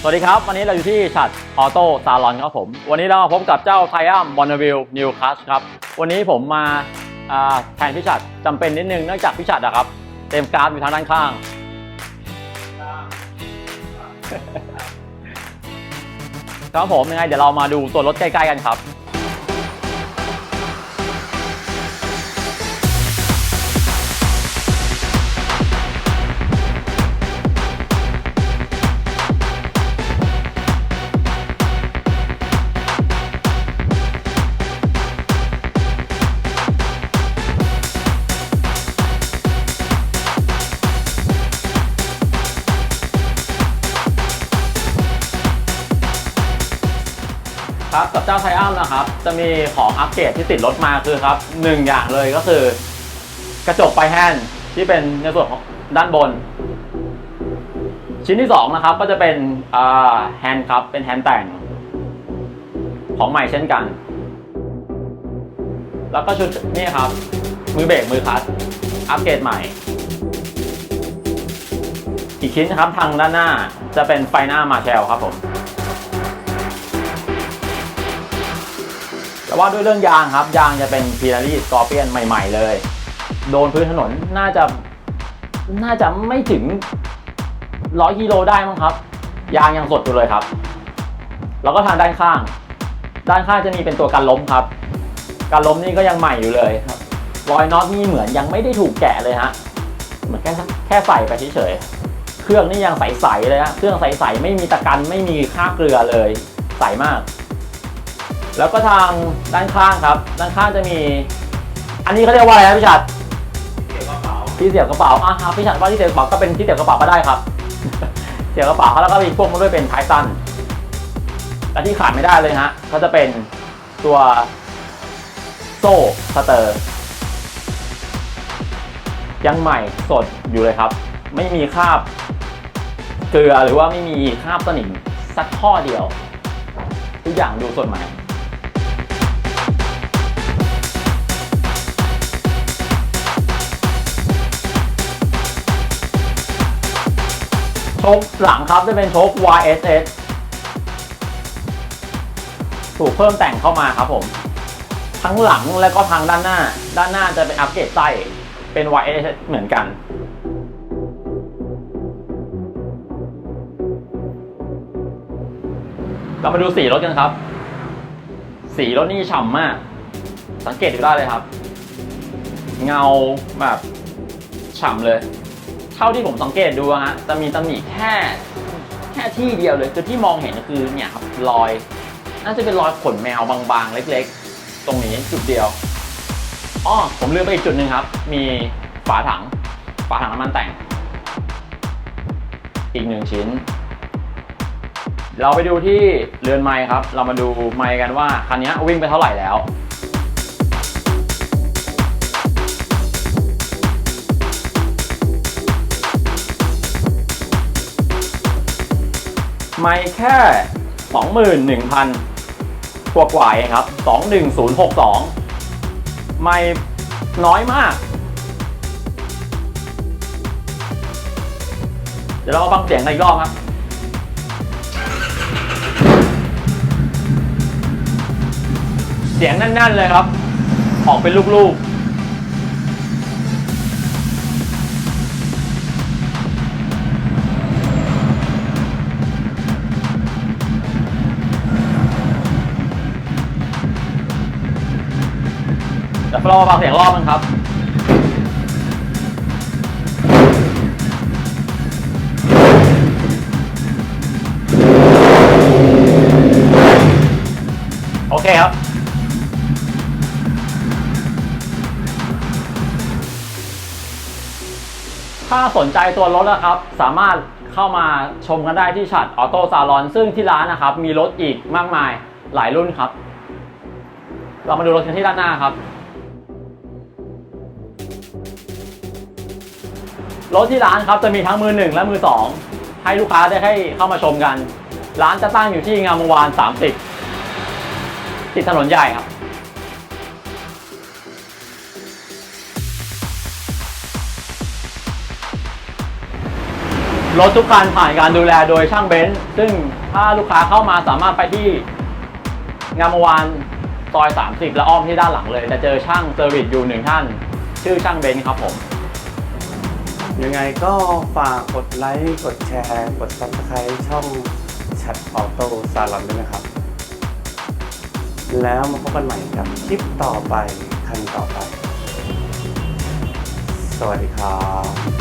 สวัสดีครับ วันนี้เราอยู่ที่ชัดออโต้ซาลอนครับผม วันนี้เรามาพบกับเจ้าไทอัมบอนวิลนิวคัสครับ วันนี้ผมมาแทนพี่ฉัดจำเป็นนิดนึงเนื่องจากพี่ฉัดอะครับ เต็มกราฟอยู่ทางด้านข้าง ครับผมยังไงเดี๋ยวเรามาดูตัวรถใกล้ ๆ กันครับ ครับกับเจ้าไทอัมนะครับ จะมีของอัปเกรดที่ติดรถมาคือครับหนึ่งอย่างเลยก็คือ กระจกไฟแฮนด์ที่เป็นในส่วนของด้านบน ชิ้นที่สองนะครับก็จะเป็นแฮนด์ครับเป็นแฮนด์แต่ง ของใหม่เช่นกัน แล้วก็ชุดนี่ครับ มือเบรกมือคลัตช์อัปเกรดใหม่ อีกชิ้นครับทางด้านหน้าจะเป็นไฟหน้ามาแชลครับผม แต่ว่าด้วยเรื่องยางครับ ยางจะเป็นพีนารีสกอร์เปียนใหม่ๆเลย โดนพื้นถนนน่าจะน่าจะไม่ถึงร้อยกิโลได้มั้งครับ ยางยังสดอยู่เลยครับ แล้วก็ทางด้านข้าง ด้านข้างจะมีเป็นตัวกันล้มครับการล้มนี่ก็ยังใหม่อยู่เลยครับ รอยน็อตนี่เหมือนยังไม่ได้ถูกแกะเลยฮะเหมือนแค่แค่ใส่ไปเฉยๆ เครื่องนี่ยังใสๆเลยฮะ เครื่องใสๆไม่มีตะกันไม่มีค่าเกลือเลย ใสมาก แล้วก็ทางด้านข้างครับ ด้านข้างจะมี อันนี้เขาเรียกว่าอะไรนะพี่ชัดที่เสียบกระเป๋าอะครับพี่ชัดว่าที่เสียบกระเป๋าก็เป็นที่เสียบกระเป๋าก็ได้ครับ เสียบกระเป๋าแล้วก็มีพวกมาด้วยเป็นไททันและที่ขาดไม่ได้เลยฮะก็จะเป็นตัวโซ่สเตอร์ ยังใหม่สดอยู่เลยครับ ไม่มีคราบเกลือหรือว่าไม่มีคราบสนิมสักข้อเดียว ทุกอย่างดูสดใหม่ โชคหลังครับจะเป็นโชค YSS ถูกเพิ่มแต่งเข้ามาครับผม ทั้งหลังและก็ทางด้านหน้า ด้านหน้าจะเป็นอัปเกรดไส้เป็น YSS เหมือนกันเรามาดูสีรถกันครับ สีรถนี่ฉ่ำมาก สังเกตดูได้เลยครับ เงาแบบฉ่ำเลย เท่าที่ผมสังเกตดูฮะจะมีตำหนิแค่แค่ที่เดียวเลยคือที่มองเห็นก็คือเนี่ยครับรอย น่าจะเป็นรอยขนแมวบางๆ เล็กๆ ตรงนี้จุดเดียวอ้อผมลืมไปอีกจุดหนึ่งครับ มีฝาถัง ฝาถังน้ำมันแต่ง อีกหนึ่งชิ้น เราไปดูที่เรือนไม้ครับ เรามาดูไม้กันว่าคันนี้วิ่งไปเท่าไหร่แล้ว ไม่แค่ 21,000 กว่ากว่าเองครับ 21062 ไม่น้อยมาก เดี๋ยวเรามาฟังเสียงกันอีกรอบครับเสียงแน่นๆเลยครับ ออกเป็นลูกๆ เดี๋ยวเรามาฟังเสียงรอบนึงครับโอเคครับ ถ้าสนใจตัวรถนะครับ สามารถเข้ามาชมกันได้ที่ฉัดออโต้ซาลอน ซึ่งที่ร้านนะครับ มีรถอีกมากมายหลายรุ่นครับ เรามาดูรถกันที่ด้านหน้าครับ รถที่ร้านครับจะมีทั้งมือหนึ่งและมือสองให้ลูกค้าได้ให้เข้ามาชมกัน ร้านจะตั้งอยู่ที่งามวงวาน 30 ติดถนนใหญ่ครับรถทุกคันผ่านการดูแลโดยช่างเบนซ์ซึ่งถ้าลูกค้าเข้ามาสามารถไปที่งามวานซอย 30 และอ้อมที่ด้านหลังเลย จะเจอช่างเซอร์วิสอยู่หนึ่งท่าน ชื่อช่างเบนซ์ครับผม ยังไงก็ฝากกดไลค์ กดแชร์ กด subscribe ช่องชัดออโต้ซาลอนด้วยนะครับ แล้วมาพบกันใหม่กับคลิปต่อไป คันต่อไป สวัสดีครับ